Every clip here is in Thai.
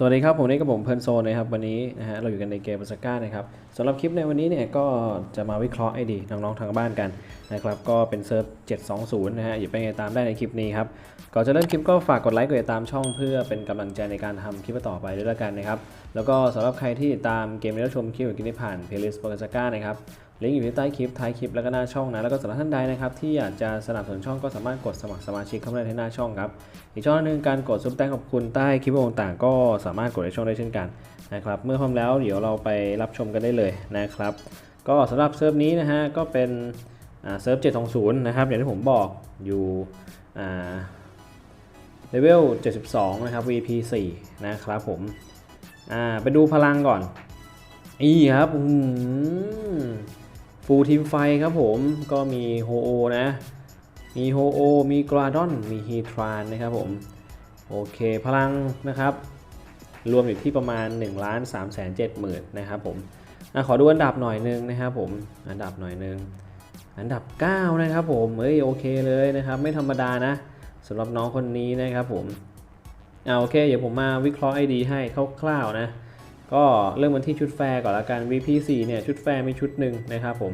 สวัสดีครับ ผมนี่กับผมเพลินโซนนะครับ วันนี้นะฮะเราอยู่กันในเกมบสก้านะครับสำหรับคลิปในวันนี้เนี่ยก็จะมาวิเคราะห์ไอดีน้องๆทางบ้านกันนะครับก็เป็นเซิร์ฟ 720 นะฮะอย่าไปไงตามได้ในคลิปนี้ครับก่อนจะเริ่มคลิปก็ฝากกดไลค์กดติดตามช่องเพื่อเป็นกำลังใจในการทำคลิปต่อไปด้วยละกันนะครับแล้วก็สำหรับใครที่ตามเกมนี้แล้วชมคลิปของกินได้ผ่านเพลย์ลิสต์บสก้านะครับ ลิงก์อยู่ที่ใต้คลิปท้ายคลิปแล้วก็หน้าช่องนะแล้วก็สำหรับท่านใดนะครับที่อยากจะสนับสนุนช่องก็สามารถกดสมัครสมาชิกเข้ามาได้ที่หน้าช่องครับอีกช่องหนึ่งการกดซุปแตงขอบคุณใต้คลิปวิดีโอต่างๆ ก็สามารถกดในช่องได้เช่นกันนะครับเมื่อพร้อมแล้วเดี๋ยวเราไปรับชมกันได้เลยนะครับ ก็สำหรับเซิร์ฟนี้นะฮะก็เป็นเซิร์ฟ720นะครับอย่างที่ผมบอกอยู่เลเวล72 นะครับ VP 4นะครับผมไปดูพลังก่อน อีครับ ฟูลทีมไฟครับผมก็มีโฮโอนะ มีโฮโอ มีกราดอน มีฮีทรานนะครับผม โอเคพลังนะครับ รวมอยู่ที่ประมาณ1 3 7 0 0 0 0นะครับผมอขอดูอันดับหน่อยนึงนะครับผม อันดับหน่อยนึง อันดับ 9 นะครับผมเอ้ยโอเคเลยนะครับ ไม่ธรรมดานะสำหรับน้องคนนี้นะครับผมเอาโอเค เดี๋ยวผมมาวิเคราะห์ ID ให้คร่าวๆนะ ก็เริ่มกันที่ชุดแฟร์ก่อนละกัน VP4 เนี่ยชุดแฟร์มีชุดหนึ่งนะครับผม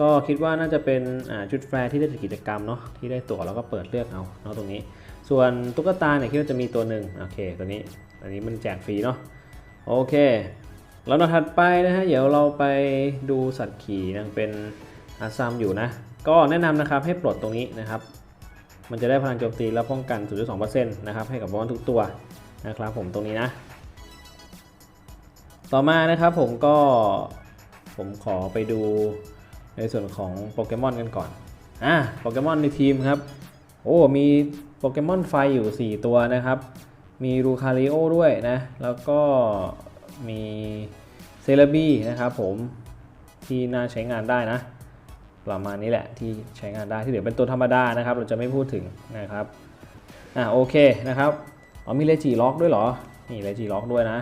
ก็คิดว่าน่าจะเป็นชุดแฟร์ที่ได้จากกิจกรรมเนาะที่ได้ตั๋วแล้วก็เปิดเลือกเอาเนาะตรงนี้ ส่วนตุ๊กตาเนี่ยคิดว่าจะมีตัวหนึ่งโอเคตัวนี้อันนี้มันแจกฟรีเนาะโอเค แล้วเราถัดไปนะฮะเดี๋ยวเราไปดูสัตว์ขี่ยังเป็นอาซัมอยู่นะ ก็แนะนำนะครับให้ปลดตรงนี้นะครับ มันจะได้พลังโจมตีและป้องกัน 0.2%นะครับให้กับบอลทุกตัวนะครับผมตรงนี้นะ ต่อมานะครับผมก็ผมขอไปดูในส่วนของโปเกมอนกันก่อน อะโปเกมอนในทีมครับ โอ้ มีโปเกมอนไฟอยู่ 4 ตัวนะครับ มีรูคาริโอด้วยนะ แล้วก็มีเซเลบีนะครับผมที่น่าใช้งานได้นะ ประมาณนี้แหละที่ใช้งานได้ที่เหลือเป็นตัวธรรมดานะครับ เราจะไม่พูดถึงนะครับ อะโอเคนะครับ อ๋อมีเลจิล็อกด้วยเหรอ นี่เลจิล็อกด้วยนะ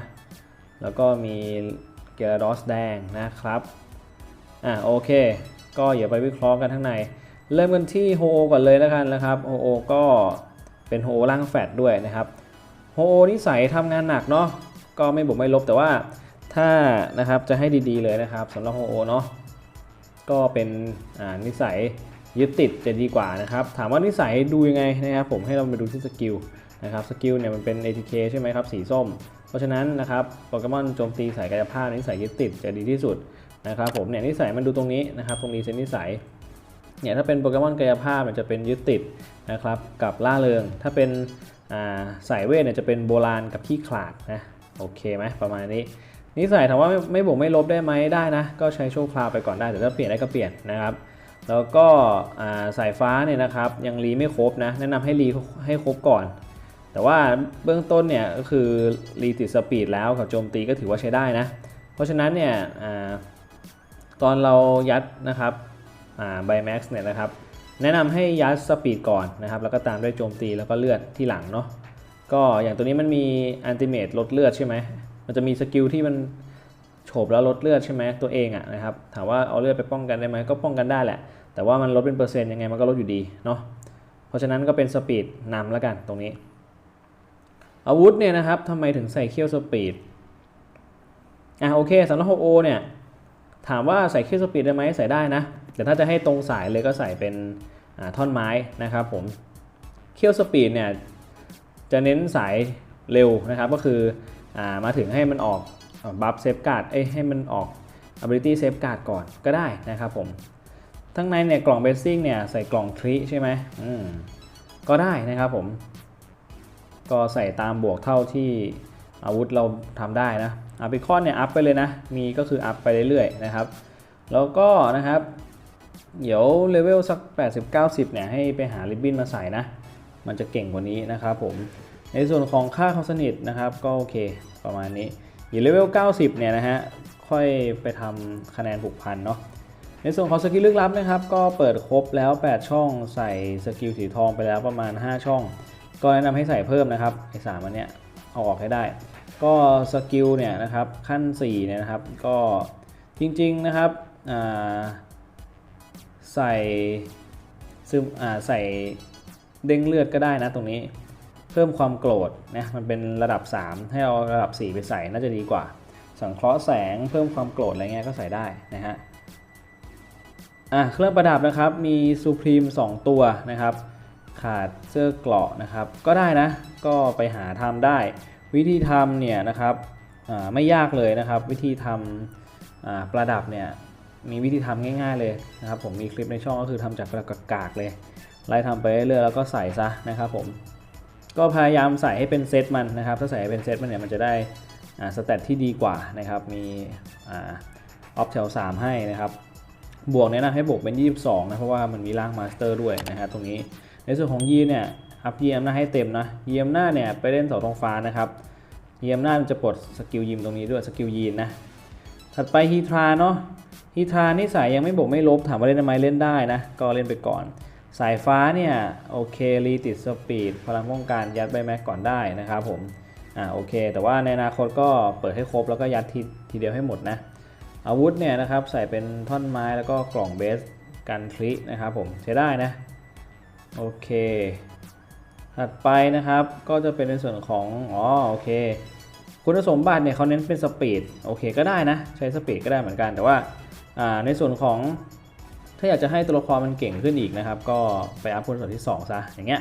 แล้วก็มีเกลาดอสแดงนะครับ อะโอเค ก็อย่าไปวิเคราะห์กันทั้งใน เริ่มกันที่โฮโอก่อนเลยแล้วกันนะครับโฮโอก็เป็นโฮโอร่างแฟดด้วยนะครับโฮโอนิสัยทำงานหนักเนาะก็ไม่บวกไม่ลบแต่ว่าถ้านะครับจะให้ดีๆเลยนะครับสำหรับโฮโอเนาะก็เป็นอ่านิสัยยึดติดจะดีกว่านะครับ ถามว่านิสัยดูยังไงนะครับผมให้เรามาดูที่สกิลนะครับสกิลเนี่ยมันเป็น ATK ใช่ไหมครับสีส้ม เพราะฉะนั้นนะครับโปเกมอนโจมตีสายกายภาพนิสัยยึดติดจะดีที่สุดนะครับผมเนี่ยนิสัยมันดูตรงนี้นะครับตรงนี้เซนนิสัยเนี่ยถ้าเป็นโปเกมอนกายภาพจะเป็นยึดติดนะครับกับล่าเริง ถ้าเป็นาสายเวทเนี่ยจะเป็นโบราณกับขี้ขลาดนะโอเคไหมประมาณนี้นิสัยถามว่าไม่ไม่บวกไม่ลบได้ไหมได้นะ ก็ใช้โชว์คราวไปก่อนได้แต่ถ้าเปลี่ยนได้ก็เปลี่ยนนะครับ แล้วก็าสายฟ้าเนี่ยนะครับยังรีไม่ครบนะแนะนำให้รีให้ครบก่อน แต่ว่าเบื้องต้นเนี่ยก็คือรีติดสปีดแล้วกับโจมตีก็ถือว่าใช้ได้นะ เพราะฉะนั้นเนี่ยอตอนเรายัดนะครับไบแม็กซ์เนี่ยนะครับ แนะนำให้ยัดสปีดก่อนนะครับ แล้วก็ตามด้วยโจมตีแล้วก็เลือดที่หลังเนาะก็อย่างตัวนี้มันมีอันติเมตลดเลือดใช่ไหมมันจะมีสกิลที่มันโฉบแล้วลดเลือดใช่ไหมตัวเองอะนะครับถามว่าเอาเลือดไปป้องกันได้ไหมก็ป้องกันได้แหละ แต่ว่ามันลดเป็นเปอร์เซ็นต์ยังไงมันก็ลดอยู่ดีเนาะเพราะฉะนั้นก็เป็นสปีดนำแล้วกันตรงนี้ อาวุธเนี่ยนะครับทำไมถึงใส่เขี้ยวสปีดอะโอเคสำหรับ 6O เนี่ยถามว่าใส่เขี้ยวสปีดได้ไหมใส่ได้นะ แต่ถ้าจะให้ตรงสายเลยก็ใส่เป็นอ่าท่อนไม้นะครับผมเขี้ยวสปีดเนี่ยจะเน้นสายเร็วนะครับ ก็คืออามาถึงให้มันออกบัฟเซฟการ์ดเอ้ให้มันออก ability เซฟการ์ดก่อนก็ได้นะครับผมทั้งในเนี่ยกล่องเบสซิ่งเนี่ยใส่กล่องทรีใช่ไหมอืมก็ได้นะครับผม ก็ใส่ตามบวกเท่าที่อาวุธเราทำได้นะอาบิคอนเนี่ยอัพไปเลยนะ มีก็คืออัพไปเรื่อยๆนะครับ แล้วก็นะครับ เดี๋ยวเลเวลสัก 80-90 เนี่ยให้ไปหาริบบิ้นมาใส่นะ มันจะเก่งกว่านี้นะครับผม ในส่วนของค่าความสนิทนะครับ ก็โอเคประมาณนี้อยู่เลเวล 90 เนี่ยนะฮะ ค่อยไปทำคะแนนผูกพันเนาะ ในส่วนของสกิลลึกลับนะครับ ก็เปิดครบแล้ว 8 ช่อง ใส่สกิลสีทองไปแล้วประมาณ 5 ช่อง ก็แนะนำให้ใส่เพิ่มนะครับไอ้สามอันเนี้ยเอาออกให้ได้ ก็สกิลเนี่ยนะครับขั้น4เนี่ยนะครับก็จริงๆนะครับใส่ซึมอ่าใส่เด้งเลือดก็ได้นะตรงนี้ถพิ่มความโกรธนะมันเป็นระดับ 3 ให้เอาระดับ 4 ไปใส่น่าจะดีกว่า สังเคราะห์แสงเพิ่มความโกรธอะไรเงี้ยก็ใส่ได้นะฮะอะเครื่องประดับนะครับมี Supreme 2 ตัวนะครับ ขาดเสื้อเกราะนะครับ ก็ได้นะ ก็ไปหาทำได้ วิธีทำเนี่ยนะครับไม่ยากเลยนะครับ วิธีทำประดับเนี่ยมีวิธีทำง่าย ๆเลยนะครับ ผมมีคลิปในช่องก็คือทำจากประดับกากเลยไล่ทำไปเรื่อยๆแล้วก็ใส่ซะนะครับ ผม ก็พยายามใส่ให้เป็นเซตมันนะครับ ถ้าใส่ให้เป็นเซตมันเนี่ยมันจะได้สเตตที่ดีกว่านะครับ มีอ่าออฟแถว3ให้นะครับ บวกแนะนำให้บวกเป็น 22 นะ เพราะว่ามันมีร่างมาสเตอร์ด้วยนะฮะตรงนี้ ในส่วนของยีเนี่ยอัพยีมหน้าให้เต็มนะยีมหน้าเนี่ยไปเล่นเสาธงฟ้านะครับยีมหน้ามันจะปลดสกิลยิมตรงนี้ด้วยสกิลยีนนะถัดไปฮีทราเนาะฮีทรานี่สายยังไม่บวกไม่ลบถามว่าเล่นทำไมเล่นได้นะก็เล่นไปก่อน สายฟ้าเนี่ยโอเครีติดสปีดพลังป้องกันยัดใบแม็กก่อนได้นะครับผมอ่าโอเค แต่ว่าในอนาคตก็เปิดให้ครบแล้วก็ยัดทีทีเดียวให้หมดนะอาวุธเนี่ยนะครับใส่เป็นท่อนไม้แล้วก็กล่องเบสกันคลินะครับผมใช้ได้นะ โอเค ถัดไปนะครับก็จะเป็นในส่วนของ อ๋อโอเค คุณสมบัติเนี่ยเขาเน้นเป็นสปีดโอเคก็ได้นะ ใช้สปีดก็ได้เหมือนกัน แต่ว่าในส่วนของถ้าอยากจะให้ตัวละครมันเก่งขึ้นอีกนะครับ ก็ไปอัพคุณสมบัติที่ 2 ซะ อย่างเงี้ย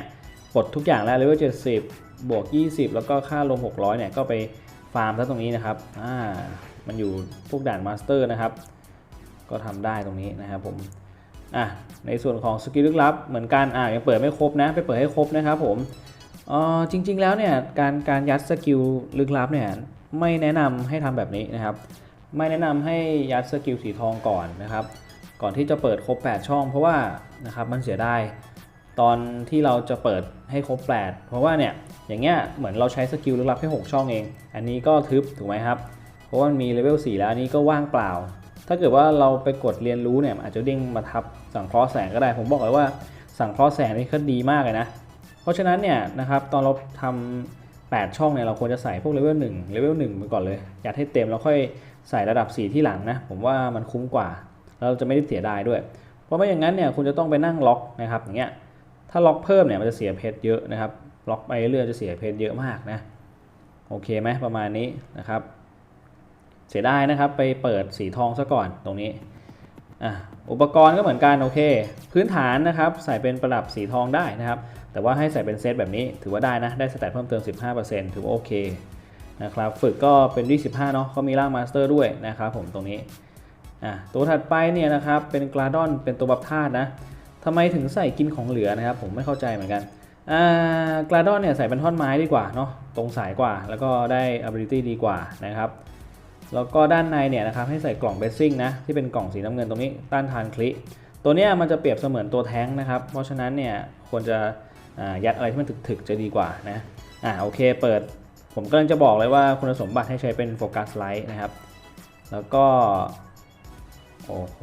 ปลดทุกอย่างแล้วเลเวล70 บวก 20 แล้วก็ค่าลง 600 เนี่ยก็ไปฟาร์มซะตรงนี้นะครับ อ่า มันอยู่พวกด่านมาสเตอร์นะครับ ก็ทำได้ตรงนี้นะครับผม อะในส่วนของสกิลลึกลับเหมือนกันอะยังเปิดไม่ครบนะ ไปเปิดให้ครบนะครับผมออจริง ๆ แล้วเนี่ยการการยัดสกิลลึกลับเนี่ยไม่แนะนำให้ทำแบบนี้นะครับ ไม่แนะนำให้ยัดสกิลสีทองก่อนนะครับ ก่อนที่จะเปิดครบ 8 ช่อง เพราะว่านะครับมันเสียดายตอนที่เราจะเปิดให้ครบ 8 เพราะว่าเนี่ยอย่างเงี้ยเหมือนเราใช้สกิลลึกลับแค่6ช่องเอง อันนี้ก็ทึบถูกไหมครับ เพราะว่ามันมีเลเวล4แล้วอันนี้ก็ว่างเปล่า ถ้าเกิดว่าเราไปกดเรียนรู้เนี่ยอาจจะเด้งมาทับ สังเคราะห์แสงก็ได้ ผมบอกเลยว่าสังเคราะห์แสงนี่ก็ดีมากเลยนะ เพราะฉะนั้นเนี่ยนะครับตอนเราทำ8ช่องเนี่ยเราควรจะใส่พวกเลเวล1เลเวล1ไปก่อนเลย อยัดให้เต็มแล้วค่อยใส่ระดับ 4 ที่หลังนะผมว่ามันคุ้มกว่าเราจะไม่ได้เสียดายด้วย เพราะไม่อย่างนั้นเนี่ยคุณจะต้องไปนั่งล็อกนะครับอย่างเงี้ยถ้าล็อกเพิ่มเนี่ยมันจะเสียเพชรเยอะนะครับล็อกไปเรื่อยจะเสียเพชรเยอะมากนะโอเคไหมประมาณนี้นะครับ เสียดายนะครับไปเปิดสีทองซะก่อนตรงนี้อะ อุปกรณ์ก็เหมือนกันโอเค พื้นฐานนะครับใส่เป็นประดับสีทองได้นะครับ แต่ว่าให้ใส่เป็นเซตแบบนี้ถือว่าได้นะ ได้สแตทเพิ่มเติม 15%ถือว่าโอเคนะครับฝึกก็เป็น25เนาะเขามีร่างมาสเตอร์ด้วยนะครับผมตรงนี้อะตัวถัดไปเนี่ยนะครับเป็นกราดอนเป็นตัวบัฟธาตุนะทำไมถึงใส่กินของเหลือนะครับผมไม่เข้าใจเหมือนกันอ่ากราดอนเนี่ยใส่เป็นท่อนไม้ดีกว่าเนาะตรงสายกว่า แล้วก็ได้ ability ดีกว่านะครับ แล้วก็ด้านในเนี่ยนะครับให้ใส่กล่องเบสซิ่งนะที่เป็นกล่องสีน้ำเงินตรงนี้ต้านทานคลิตัวเนี้ยมันจะเปรียบเสมือนตัวแท้งนะครับ เพราะฉะนั้นเนี่ยควรจะยัดอะไรที่มันถึกๆจะดีกว่านะอ่าโอเคเปิดผมก็จะบอกเลยว่าคุณสมบัติให้ใช้เป็นโฟกัสไลท์นะครับ แล้วก็ โอ้โห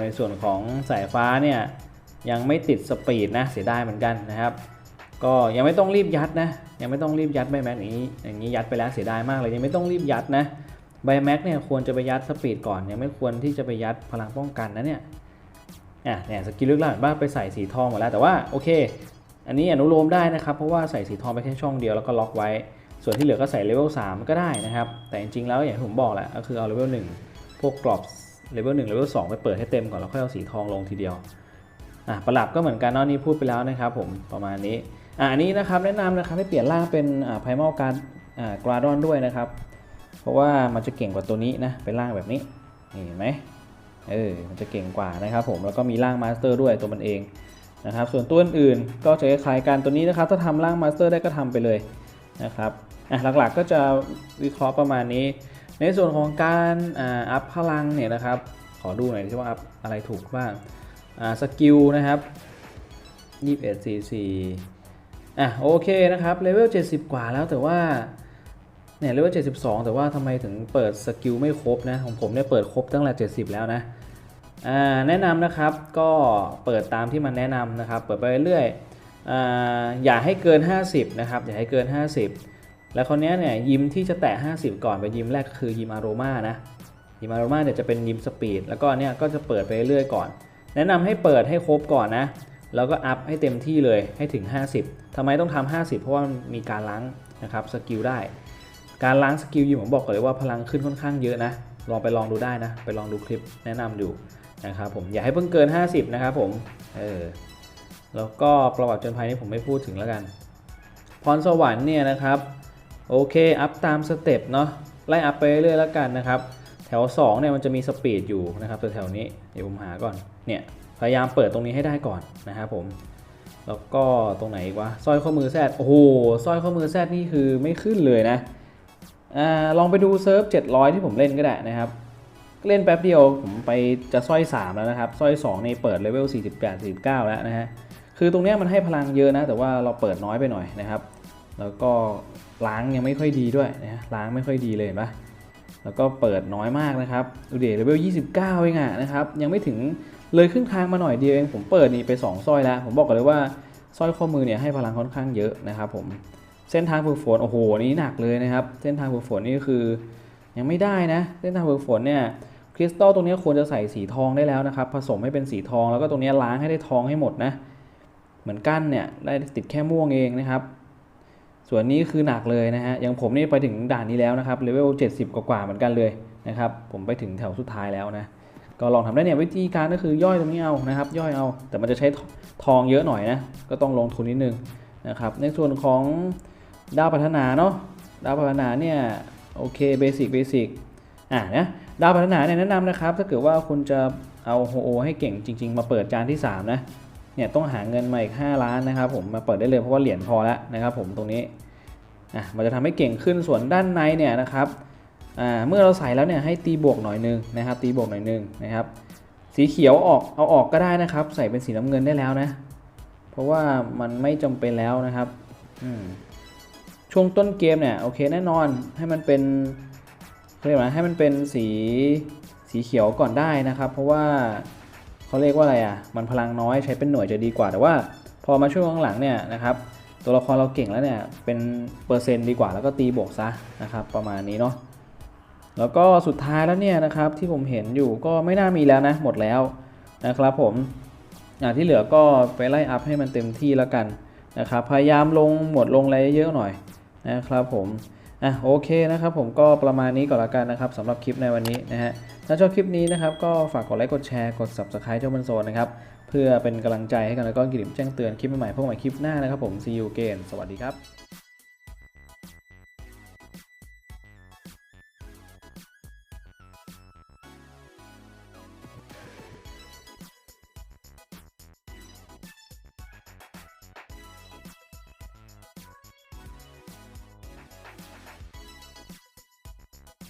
ในส่วนของสายฟ้าเนี่ยยังไม่ติดสปีดนะเสียดายเหมือนกันนะครับ ก็ยังไม่ต้องรีบยัดนะยังไม่ต้องรีบยัดใบแม็กอย่างนี้อย่างนี้ยัดไปแล้วเสียดายมากเลยยังไม่ต้องรีบยัดนะ ไบแม็กเนี่ยควรจะไปยัดสปีดก่อน ยังไม่ควรที่จะไปยัดพลังป้องกันนะเนี่ยอะเนี่ยสกิลลึกลับบ้างไปใส่สีทองหมดแล้วแต่ว่าโอเค อันนี้อนุโลมได้นะครับ เพราะว่าใส่สีทองไปแค่ช่องเดียวแล้วก็ล็อกไว้ ส่วนที่เหลือก็ใส่เลเวล3ก็ได้นะครับ แต่จริงๆแล้วอย่างที่ผมบอกแหละก็คือเอาเลเวล1พวกกรอบเลเวล1เลเวล2ไปเปิดให้เต็มก่อนแล้วค่อยเอาสีทองลงทีเดียวอะประหลับก็เหมือนกันเนาะนี่พูดไปแล้วนะครับผมประมาณนี้อะอันนี้นะครับแนะนำนะครับให้เปลี่ยนร่างเป็นอ่าไพมอลการอ่ากราดอนด้วยนะครับ ราะว่ามันจะเก่งกว่าตัวนี้นะเป็นร่างแบบนี้นี่เห็นไหมเออมันจะเก่งกว่านะครับผมแล้วก็มีร่างมาสเตอร์ด้วยตัวมันเองนะครับส่วนตัวอื่นก็จะคล้ายกันตัวนี้นะครับถ้าทำร่างมาสเตอร์ได้ก็ทำไปเลยนะครับอะหลักๆก็จะวิเคราะห์ประมาณนี้ ในส่วนของการอ่าอัพพลังเนี่ยนะครับขอดูหน่อยที่ว่าอัพอะไรถูกบ้างอ่าสกิลนะครับ21 cc อะโอเคนะครับเลเวล70 กว่าแล้วแต่ว่า เนี่ยเลเวล72 แต่ว่าทำไมถึงเปิดสกิลไม่ครบนะ ของผมเนี่ยเปิดครบตั้งแต่ 70 แล้วนะแนะนำนะครับก็เปิดตามที่มันแนะนำนะครับ เปิดไปเรื่อยๆอ่าอย่าให้เกิน 50 นะครับ อย่าให้เกิน 50 แล้วคนนี้เนี่ยยิมที่จะแตะ 50 ก่อนไปยิมแรกคือยิมอารมานะยิมอารมาเนี่ยจะเป็นยิมสปีดแล้วก็เนี่ยก็จะเปิดไปเรื่อยก่อน แนะนำให้เปิดให้ครบก่อนนะ แล้วก็อัพให้เต็มที่เลยให้ถึง 50ทำไมต้องทำ50 เพราะว่ามีการล้างนะครับสกิลได้ การล้างสกิลยิงผมบอกก่อนเลยว่าพลังขึ้นค่อนข้างเยอะนะ ลองไปลองดูได้นะ ไปลองดูคลิปแนะนำดูนะครับผมอย่าให้เพิ่งเกิน 50 นะครับผม เออ แล้วก็ประวัติจนภัยนี่ผมไม่พูดถึงแล้วกัน พรสวรรค์เนี่ยนะครับ โอเค อัพตามสเต็ปเนาะ ไล่อัพไปเรื่อยๆแล้วกันนะครับ แถว2เนี่ยมันจะมีสปีดอยู่นะครับแถวนี้ เดี๋ยวผมหาก่อน เนี่ย พยายามเปิดตรงนี้ให้ได้ก่อนนะครับผม แล้วก็ตรงไหนอีกวะสร้อยข้อมือแซดโอ้โหสร้อยข้อมือแซดนี่คือไม่ขึ้นเลยนะ อลองไปดูเซิร์ฟ700 ที่ผมเล่นก็ได้นะครับ เล่นแป๊บเดียวผมไปจะสร้อย 3 แล้วนะครับสร้อย2ในเปิดเลเวล48 49 แล้วนะฮะคือตรงเนี้ยมันให้พลังเยอะนะ แต่ว่าเราเปิดน้อยไปหน่อยนะครับ แล้วก็ล้างยังไม่ค่อยดีด้วยนะฮะล้างไม่ค่อยดีเลยเห็นปะแล้วก็เปิดน้อยมากนะครับดูเดเลเวล29 เองอะนะครับยังไม่ถึงเลยครึ่งทางมาหน่อยเดียวเองผมเปิดนี่ไป2สร้อยแล้ว ผมบอกกันเลยว่าสร้อยข้อมือเนี่ยให้พลังค่อนข้างเยอะนะครับผม เส้นทางฝึกฝนโอ้โหนี่หนักเลยนะครับ เส้นทางฝึกฝนนี่คือยังไม่ได้นะ เส้นทางฝึกฝนเนี่ยคริสตัลตรงนี้ควรจะใส่สีทองได้แล้วนะครับ ผสมให้เป็นสีทองแล้วก็ตรงนี้ล้างให้ได้ทองให้หมดนะเหมือนกั้นเนี่ยได้ติดแค่ม่วงเองนะครับ ส่วนนี้คือหนักเลยนะฮะอย่างผมนี่ไปถึงด่านนี้แล้วนะครับเลเวล70 กว่าๆเหมือนกันเลยนะครับผมไปถึงแถวสุดท้ายแล้วนะก็ลองทำได้เนี่ยวิธีการก็คือย่อยตรงนี้เอานะครับ ย่อยเอา แต่มันจะใช้ทองเยอะหน่อยนะก็ต้องลงทุนนิดนึงนะครับในส่วนของ ดาวพัฒนาเนาะดาวพัฒนาเนี่ยโอเคเบสิกเบสิกอ่านะดาวพัฒนาเนี่ยแนะนำนะครับ ถ้าเกิดว่าคุณจะเอาโฮโอให้เก่งจริง ๆ มาเปิดจานที่ 3 นะเนี่ยต้องหาเงินมาอีก 5 ล้านนะครับผมมาเปิดได้เลยเพราะว่าเหรียญพอแล้วนะครับผมตรงนี้อะมันจะทำให้เก่งขึ้นส่วนด้านในเนี่ยนะครับอ่าเมื่อเราใส่แล้วเนี่ยให้ตีบวกหน่อยนึงนะครับ ตีบวกหน่อยนึงนะครับ สีเขียวออกเอาออกก็ได้นะครับ ใส่เป็นสีน้ำเงินได้แล้วนะ เพราะว่ามันไม่จำเป็นแล้วนะครับ อืม ช่วงต้นเกมเนี่ยโอเคแน่นอนให้มันเป็นเรียกว่าให้มันเป็นสีสีเขียวก่อนได้นะครับ เพราะว่าเขาเรียกว่าอะไรอะมันพลังน้อยใช้เป็นหน่วยจะดีกว่า แต่ว่าพอมาช่วงหลังเนี่ยนะครับตัวละครเราเก่งแล้วเนี่ยเป็นเปอร์เซ็นต์ดีกว่าแล้วก็ตีบวกซะนะครับประมาณนี้เนาะแล้วก็สุดท้ายแล้วเนี่ยนะครับที่ผมเห็นอยู่ก็ไม่น่ามีแล้วนะหมดแล้วนะครับผมอย่างที่เหลือก็ไปไล่อัพให้มันเต็มที่แล้วกันนะครับพยายามลงหมดลงอะไรเยอะๆหน่อย นะครับผมอะโอเคนะครับผมก็ประมาณนี้ก่อนละกันนะครับสำหรับคลิปในวันนี้นะฮะถ้าชอบคลิปนี้นะครับก็ฝากกดไลค์กดแชร์กด subscribe ช่องบันโซนนะครับเพื่อเป็นกำลังใจให้กันแล้วก็กลิ่มแจ้งเตือนคลิปใหม่ๆพวกใหม่คลิปหน้านะครับผม see you again สวัสดีครับ